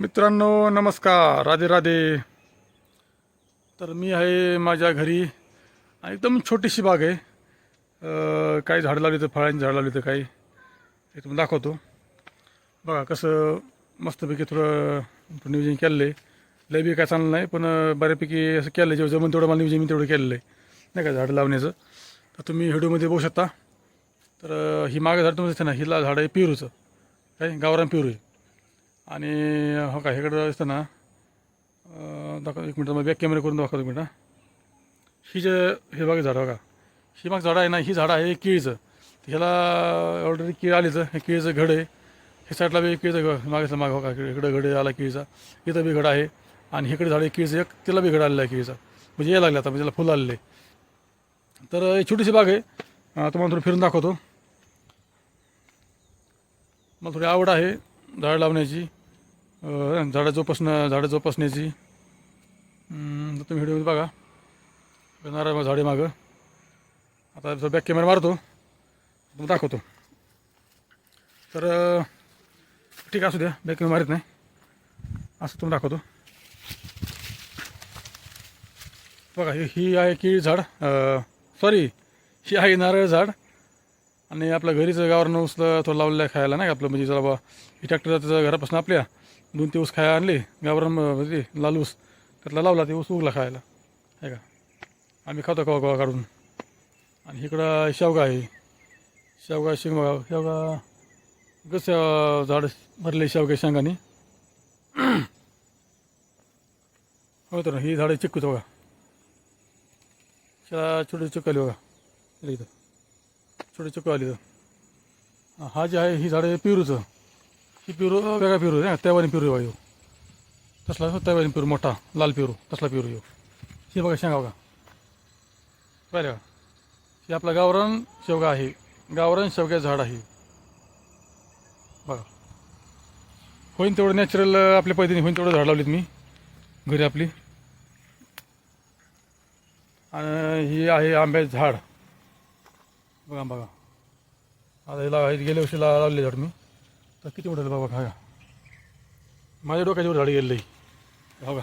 मित्रांनो नमस्कार. राधे राधे. तर मी आहे माझ्या घरी. एकदम छोटीशी बाग आहे. काही झाडं लावली तर फळांची झाडं लावली तर काही. ते तुम्हाला दाखवतो. बघा कसं मस्तपैकी थोडं नियोजन केलेलं आहे. लय बी काय चांगलं नाही पण बऱ्यापैकी असं केलं आहे. जेव्हा जमून तेवढं मला नियोजन मी तेवढं केलेलं आहे. नाही का झाडं लावण्याचं. तर तुम्ही व्हिडिओमध्ये बघू शकता. तर ही मागं झाड तुमचं ना हिला झाड आहे पेरूचं. काय? गावरान पेरू आहे. आणि हो का हेकडे दिसतं ना. दाखव एक मिनटं मग बॅक कॅमेरा करून दाखवतो एक मिनटं ही. जे हे बघा झाड हो बघा ही मग झाडं आहे ना ही झाडं आहे केळीचं. ह्याला ऑलरेडी केळी आलीचं हे केळीचं घड आहे. हे साईडला बी केळीचं घड मागेचं माग हो का इकडं घड आला केळीचा. इथं बी घड आहे. आणि इकडे झाड आहे केळीचं एक तिला बी घड आलेलं आहे केळीचा. म्हणजे यायला लागलं आता म्हणजे त्याला फुलं आलेले. तर ही छोटीशी बाग आहे. तुम्हाला थोडं फिरून दाखवतो. मला थोडी आवड आहे. झाड लावण्याची झाडं जोपासणं झाडं जोपासण्याची तुम्ही व्हिडिओमध्ये बघा. नारळ झाडे मागं आता बॅक कॅमेरा मारतो. तुम्ही दाखवतो. तर ठीक असू द्या. बॅक कॅमेरा मारत नाही. असं तुम्ही दाखवतो. बघा ही आहे केळी झाड सॉरी ही आहे नारळ झाड. आणि आपल्या घरीचं गावरानं ऊस थोडं लावलेलं आहे खायला नाही का आपलं? म्हणजे जरा बा ही ट्रॅक्टर त्याचं घरापासून आपल्या. दोन ते ऊस खायला आणली गावरान म्हणजे लाल ऊस त्यातला लावला ते ऊस उगला खायला. आहे का? आम्ही खातो कवा कवा काढून. आणि इकडं शेवगा आहे. शेवगा शेंगा शेवगा कसं झाड भरले शेवगा शेंगाने? हो तर ही झाडं चिक्कूच बघा. त्याला छोटी चिक्कू बघा. इथं छोटे चिक्कू आली हा जे आहे ही झाड आहे पेरूचं. ही पेरू वेगळा पेरू आहे ना त्यावानी पेरू आहे तसला त्यावानी पिरू मोठा लाल पेरू तसला पेरू येऊ हे बघा शेंगाव का पाहिलं का? हे आपला गावरान शेवगा आहे. गावरान शेवग्याचं झाड आहे. बघा. होईन तेवढं नॅचरल आपल्या पैदिनी होईन तेवढं झाड लावलीत मी. घरी आपली. आणि ही आहे आंब्याचं झाड. बघा बघा. आता हिला गेल्या वर्षी ला लावले झाड मी. तर किती मोठं झालं बघा हा. माझ्या डोक्याच्या वर झाड गेलेलं. आहे हो का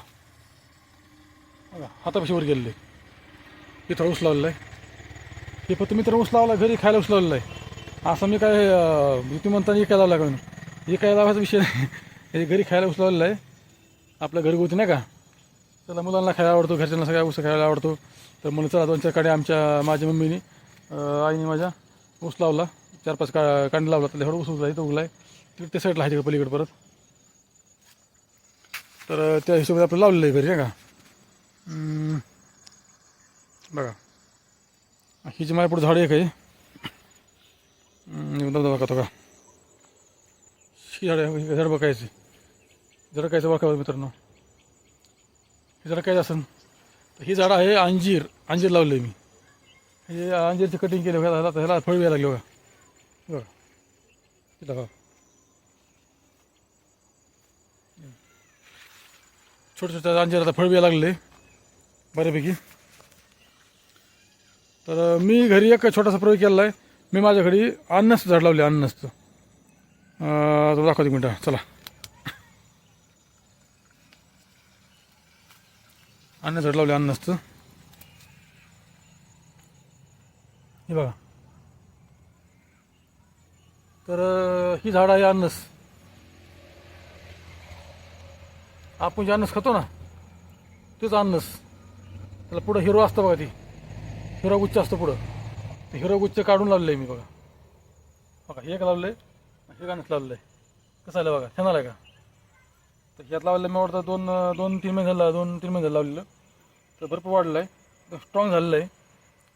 बघा हातापाशीवर गेलेलं. आहे इथं ऊस लावलेलं आहे. हे फक्त तर ऊस लावला घरी खायला ऊस लावलेलं आहे. असं मी काय अं, तुम्ही म्हणताना काय लावला का हे काय लावायचा विषय नाही. हे घरी खायला ऊस लावलेलं आहे. आपल्या घरगुती नाही का? त्याला मुलांना खायला आवडतो घरच्यांना सगळ्या ऊस खायला आवडतो. तर म्हणून चला दोन चारकडे आमच्या माझ्या मम्मीने आईने माझ्या ऊस लावला. चार पाच का कांड लावला. तर एवढा ऊस उगला इथं उगला आहे. तिकडे त्या साईडला आहे तिकडे पलीकडे परत? तर त्या हिशोबाने आपलं लावलेलं आहे घरी का? बघा. ही जी माझ्या पुढे झाड एक आहे. का बघा तो का? ही झाड आहे झाड बघायची. जरा कायचं बघा मित्रांनो. हे जरा काय असेल ही झाडं आहे अंजीर. अंजीर लावलं आहे मी. हे अंजीरची कटिंग केली बघा ह्याला ह्याला फळ यायला लागले बघा. बघा. इथं बघा. छोटे अंजीर आता फळ यायला लागले बऱ्यापैकी. तर मी घरी एक छोटासा प्रयोग केलेला आहे. मी माझ्या घरी अन्नसचं झाड लावले अन्नसचं अं, तो दाखवतो एक मिनटं. चला. अन्न झाड लावले अन्नसचं हे बघा. तर ही झाड आहे अन्नस. आपण जे अन्नस खातो ना तेच अन्नस. त्याला पुढं हिरो असतं बघा ती. हिरो गुच्छ असतं पुढं. ते हिरो गुच्छ काढून लावलं आहे मी बघा. बघा हे एक लावलं आहे हे गाणंच लावलं आहे कसं आलं बघा छान आलं का? तर ह्यात लावलेलं मी वाटतं दोन दोन तीन महिने झालं दोन तीन महिने झालं लावलेलं. तर भरपूर वाढलं आहे स्ट्रॉंग झालेलं आहे.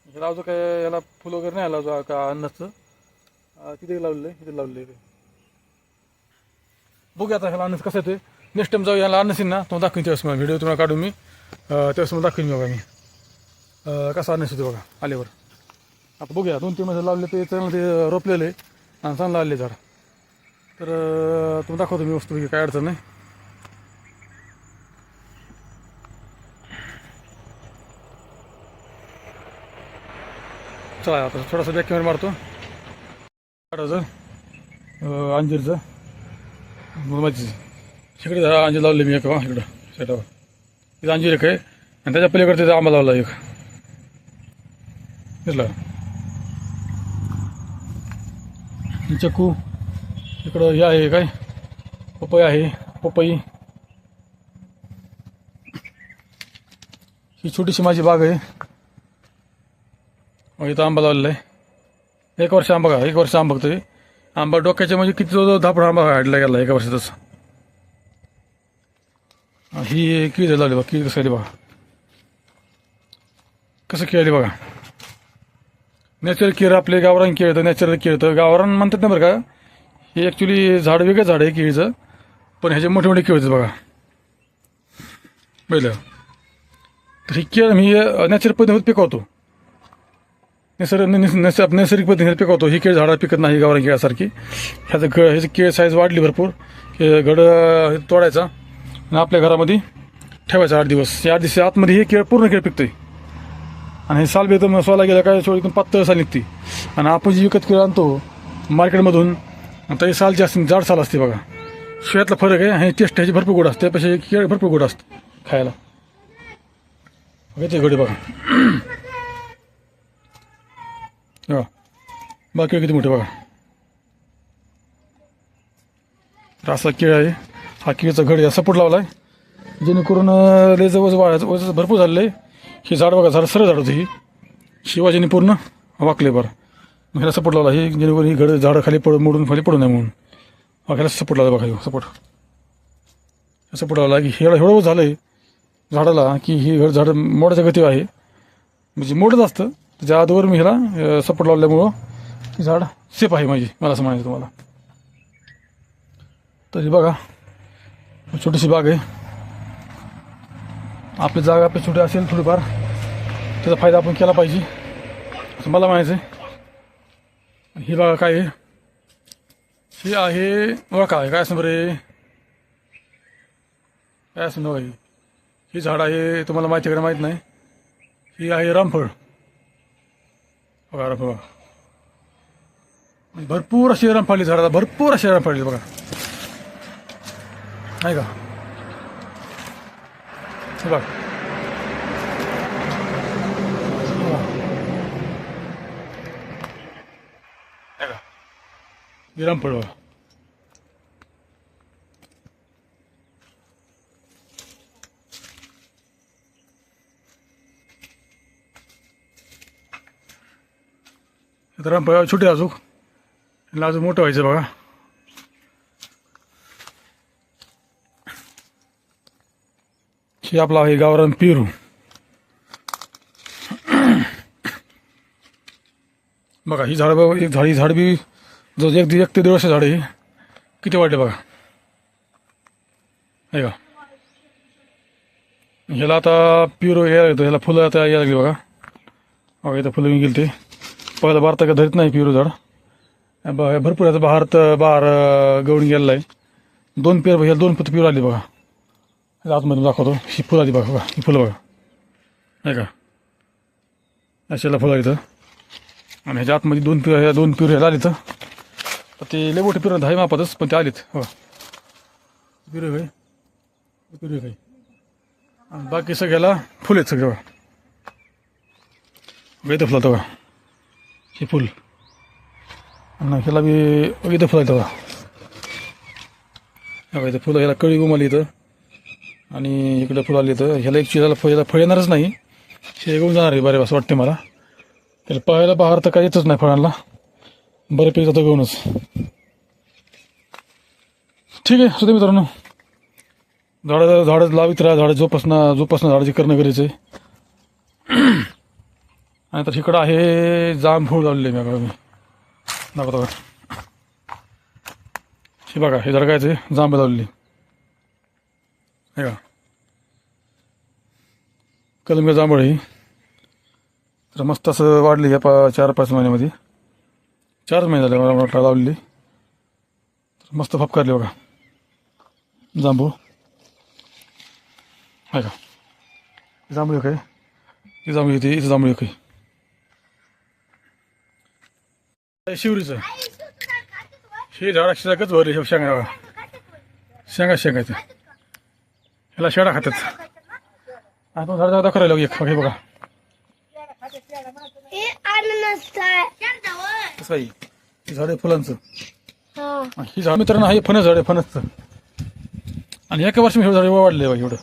म्हणजे ह्याला अजून काय याला फुलं वगैरे नाही आलं अजून का अन्नाचं? तिथे लावलेलं आहे तिथे लावलेलं आहे ते. बघूया आता ह्याला अन्नस कसं येतोय. नेक्स्ट टाइम जाऊ याला अन्नसीन ना तो दाखवीन त्यावेळेस मला व्हिडिओ तुम्हाला काढून मी. अं, त्यावेळेस मला दाखवीन बघा मी. कसं कसा अन्नस येतो बघा आल्यावर. आता बघूया दोन तीन महिने लावले ते चांगलं ते रोपलेलं आहे. आणि चांगलं आले झाड. तर तुम्ही तुम्हाला दाखवतो मी वस्तू काय अडचण नाही. चला आता थोडासा बॅक कॅमेरा मारतो. झाडाचं अंजीरचं. मुरमाची इकडे जरा अंजीर लावले मी एक इकडं सेटावर इथं अंजीर एक आहे. आणि त्याच्या पलीकडे तिथं आंबा लावला एक. दिसला? चक्कू. इकडं हे आहे काय? पपई आहे. पपई. ही छोटीशी माझी बाग आहे. इथं आंबा लावलेला आहे. एक वर्ष आंबा का एक वर्ष आंबा बघतोय आंबा डोक्याच्या म्हणजे किती जो धापड आंबा हाडला गेला एका वर्षातच ही किळी लावली बघा किळी कसं आली बघा. कसं खेळली बघा. नॅचरल केळ आपले गावरान केळ तर नॅचरल केळ तर गावरान म्हणतात ना बरं का हे ॲक्च्युली झाड वेगळं झाड आहे केळीचं पण ह्याचे मोठे मोठे केळीचं बघा. पहिलं तर ही केळ मी नॅचरल पद्धतीने पिकवतो. निसर्ग निस- निस- नैसर्गिक पद्धतीने पिकवतो. ही केळ झाडं पिकत नाही गावरान केळासारखी ह्याचं ग ह्याची केळ साईज वाढली भरपूर. की गड तोडायचा आणि आपल्या घरामध्ये ठेवायचा आठ दिवस. या आठ दिवस आतमध्ये हे केळ पूर्ण केळ पिकतोय. आणि हे साल एकदम सोला गेलं काय थोडी एकदम पातळ साल निघते आणि आपण जी विकत केळं आणतो मार्केटमधून तर हे साल जास्त जाड साल असते बघा. शिळ्यातला फरक आहे आणि टेस्ट ह्याची भरपूर गोड असते. त्यापेक्षा केळ भरपूर गोड असते खायला. बघा ते गडे बघा. हा. बाकी किती मोठे बघा. तर असा केळ आहे. हा केळीचा घड असा सपोर्ट लावला आहे जेणेकरून लेज वज वाळायचं वज भरपूर झालेलं आहे. हे झाड बघा झाड सरळ झाड होतं ही. शिवाजीने पूर्ण वाकले बरं. मग ह्याला सपोर्ट लावला. हे जेणेकरून ही घड झाडं खाली पड मोडून खाली पडू नये म्हणून. मग ह्याला सपोर्ट लावला बघा सपोर्ट सपोर्ट लावला की हे एवढं झालं आहे झाडाला की ही घड झाड मोडाच्या गती आहे. म्हणजे मोडत असतं. त्याच्या आधवर मी ह्याला सपोर्ट लावल्यामुळं ही झाड सेफ आहे माझी मला असं म्हणायचं तुम्हाला. तरी बघा छोटीशी बाग आहे. आपली जागा आपली छोटी असेल थोडीफार त्याचा फायदा आपण केला पाहिजे असं मला म्हणायचं आहे ही बागा काय आहे? ही आहे ओळखा आहे काय असं बरे काय असं बघा ही. ही झाड आहे तुम्हाला माहिती आहे का माहीत नाही. ही आहे रामफळ. बघा बघा. भरपूर अशी रामफळली झाडाला भरपूर अशी रामफळली बघा. आहे का? हे बघ. तर पडवा रामफळ छोटे अजून. याला अजून मोठं व्हायचं बघा. हे आपला आहे गावरान पेरू. बघा ही झाड बघा एक झाड ही झाड बी जो एक एक ते दीड वर्ष झाड आहे. किती वाढले बघा? आहे का ह्याला आता पेरू यायला येतो ह्याला फुलं आता यायला लागली बघा. बघा इथं फुलं गेली ते. पहिलं बार तर धरीत नाही पेरू झाड. ब- भरपूर याचा बहार तर बहार गवळून गेलेला आहे. दोन पेर ह्याला दोन पत पेरू आली बघा. आतमधून दाखवतो. ही फुलं आली बघा बघा. ही फुलं बघा. नाही का? अशाला फुलं इथं. आणि ह्याच्या आतमध्ये दोन पिर ह्या दोन पिर ह्याला आली तर ते लय मोठे पिरं दहा मापातच पण ते आलीत. हो. पिरं काय पिरं काय आणि बाकी सगळ्याला फुल आहेत सगळे बघा. बघा फुलं फुलं बघा. हे फुल. आणि ह्याला बी इथं फुलं येतं बघा. बघा इथं फुलं ह्याला कळी गुमाली इथं. आणि इकडे फुलं आली तर ह्याला एक चिराला फळ याला फळ येणारच नाही. शेगवून जाणार आहे बरे असं वाटते मला. त्याला पाहायला बहार तर काय येतच नाही फळांना. बऱ्यापैकी जातो घेऊनच. ठीक आहे सुद्धा मित्रांनो. झाडं झाडं लावित राहा. झाडं जोपासना जोपासना झाडाची करणं गरजेचं आहे. आणि तर इकडं आहे जांभूळ लावलेले मी बघा मी. दाखवतो बघा. हे बघा हे जर काय ते जांभूळ लावलेली. आहे का कलमी जांभळ ही. तर मस्त असं वाढली या पा चार पाच महिन्यामध्ये. चारच महिने झाले मला वाटतं लावलेली. तर मस्त फपकारली बघा. जांभूळ. आहे का जांभूळ काय आहे. ही जांभूळ येते इथं जांभूळ एक आहे शिवरीचं. हे झाड अक्षरच भरले शेंगा शेंगा शेंगायचं ह्याला शेडा खातात. आता झाड दाखवा राहिलो एक हे बघा. कसं आहे? ही झाड आहे फुलांचं. हा. ही झाड मित्रांनो हे फणस झाड आहे फणसचं. आणि एका वर्षी हे झाड वाढले बघा एवढं.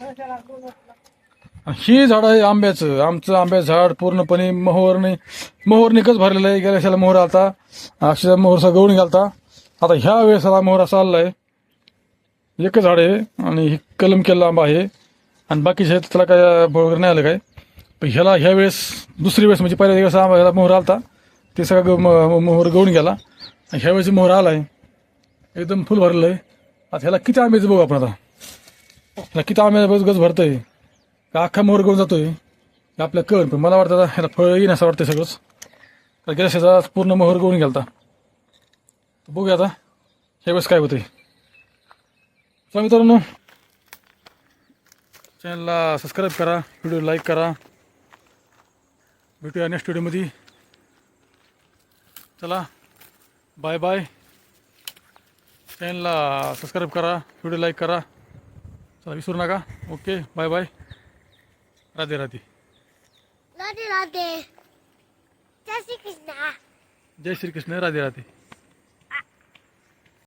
ही झाड आहे आंब्याचं. आमचं आंब्याचं झाड पूर्णपणे मोहरने मोहरनिकच भरलेलं आहे. गेल्या वर्षाला मोहर आलता. अक्षरशः मोहरसा गवळून घालता आता ह्या वेळेसाला मोहर असा आलेला आहे. एकच झाड आहे आणि ही कलम केलेला आंबा आहे. आणि बाकीचे त्याला काय फळ वगैरे नाही आलं काय. पण ह्याला ह्या वेळेस दुसरी वेळेस म्हणजे पहिल्या दिवस आंबा ह्याला मोहर आलता. ते सगळं ग- मोहर गळून गेला. आणि ह्या वेळेस मोहर आला आहे एकदम फुल भरलं आहे. आता ह्याला किती आंब्याचं बघू आपण आता. ह्याला किती आंब्याचं बस गज भरतंय. का अख्खा मोहर घेऊन जातोय. हे आपल्या कळ पण मला वाटतं ह्याला फळ येईन असं वाटतं सगळंच. तर गेल्या शेजा पूर्ण मोहर घेऊन गेलता. बघूया आता हे बस काय होतंय. चला मित्रांनो चॅनलला सबस्क्राईब करा व्हिडिओ लाईक करा. भेटूया नेक्स्ट व्हिडिओमध्ये चला बाय बाय चॅनलला सबस्क्राईब करा व्हिडिओ लाईक करा. चला विसरू नका. Okay bye bye Radhe Radhe. Radhe Radhe. जय श्री कृष्णा जय श्रीकृष्ण राधे राधे.